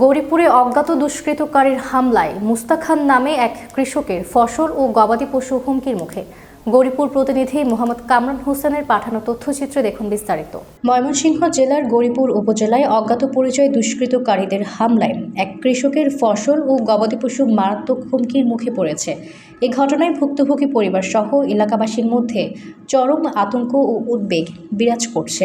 গৌরীপুরে অজ্ঞাত দুষ্কৃতকারীর হামলায় মুস্তাখান নামে এক কৃষকের ফসল ও গবাদি পশু হুমকির মুখে। গৌরীপুর প্রতিনিধি মোহাম্মদ কামরান হোসেনের পাঠানো তথ্যচিত্রে দেখুন বিস্তারিত। ময়মনসিংহ জেলার গৌরীপুর উপজেলায় অজ্ঞাত পরিচয় দুষ্কৃতকারীদের হামলায় এক কৃষকের ফসল ও গবাদি পশু মারাত্মক হুমকির মুখে পড়েছে। এই ঘটনায় ভুক্তভোগী পরিবার সহ এলাকাবাসীর মধ্যে চরম আতঙ্ক ও উদ্বেগ বিরাজ করছে।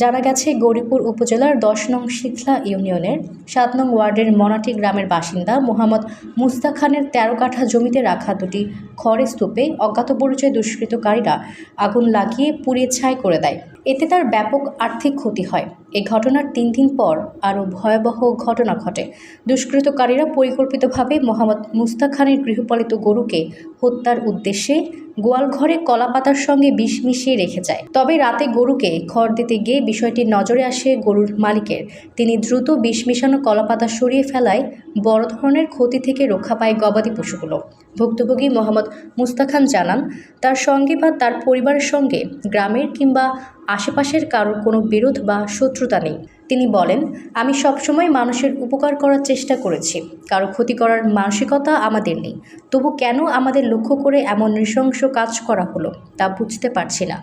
জানা গেছে, গৌরীপুর উপজেলার দশ নং শীতলা ইউনিয়নের সাত নং ওয়ার্ডের মনাটি গ্রামের বাসিন্দা মোহাম্মদ মুস্তা খানের তেরো কাঠা জমিতে রাখা দুটি খড়ের স্তূপে অজ্ঞাত পরিচয় দুষ্কৃতকারীরা আগুন লাগিয়ে পুড়িয়ে ছাই করে দেয়। এতে তার ব্যাপক আর্থিক ক্ষতি হয়। এই ঘটনার তিন দিন পর আরও ভয়াবহ ঘটনা ঘটে। দুষ্কৃতকারীরা পরিকল্পিতভাবে মোহাম্মদ মুস্তাক খানের গৃহপালিত গরুকে হত্যার উদ্দেশ্যে গোয়ালঘরে কলাপাতার সঙ্গে বিষ মিশিয়ে রেখে যায়। তবে রাতে গরুকে খড় দিতে গিয়ে বিষয়টি নজরে আসে গরুর মালিকের। তিনি দ্রুত বিষ মিশানো কলাপাতা সরিয়ে ফেলায় বড় ধরনের ক্ষতি থেকে রক্ষা পায় গবাদি পশুগুলো। ভুক্তভোগী মোহাম্মদ মুস্তাখান জানান, তার সঙ্গে বা তার পরিবারের সঙ্গে গ্রামের কিংবা আশেপাশের কারোর কোনো বিরোধ বা শত্রুতা নেই। তিনি বলেন, আমি সবসময় মানুষের উপকার করার চেষ্টা করেছি। কারও ক্ষতি করার মানসিকতা আমাদের নেই। তবু কেন আমাদের লক্ষ্য করে এমন নৃশংস কাজ করা হলো, তা বুঝতে পারছি না।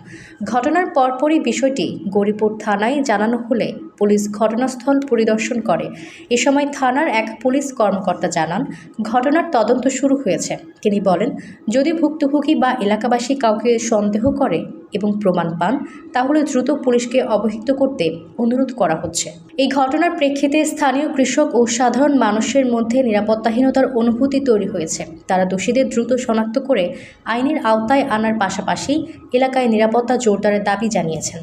ঘটনার পরপরই বিষয়টি গৌরীপুর থানায় জানানো হলে পুলিশ ঘটনাস্থল পরিদর্শন করে। এ সময় থানার এক পুলিশ কর্মকর্তা জানান, ঘটনার তদন্ত শুরু হয়েছে। তিনি বলেন, যদি ভুক্তভোগী বা এলাকাবাসী কাউকে সন্দেহ করে এবং প্রমাণ পান, তাহলে দ্রুত পুলিশকে অবহিত করতে অনুরোধ করা হচ্ছে। এই ঘটনার প্রেক্ষিতে স্থানীয় কৃষক ও সাধারণ মানুষের মধ্যে নিরাপত্তাহীনতার অনুভূতি তৈরি হয়েছে। তারা দোষীদের দ্রুত শনাক্ত করে আইনের আওতায় আনার পাশাপাশি এলাকায় নিরাপত্তা জোরদারের দাবি জানিয়েছেন।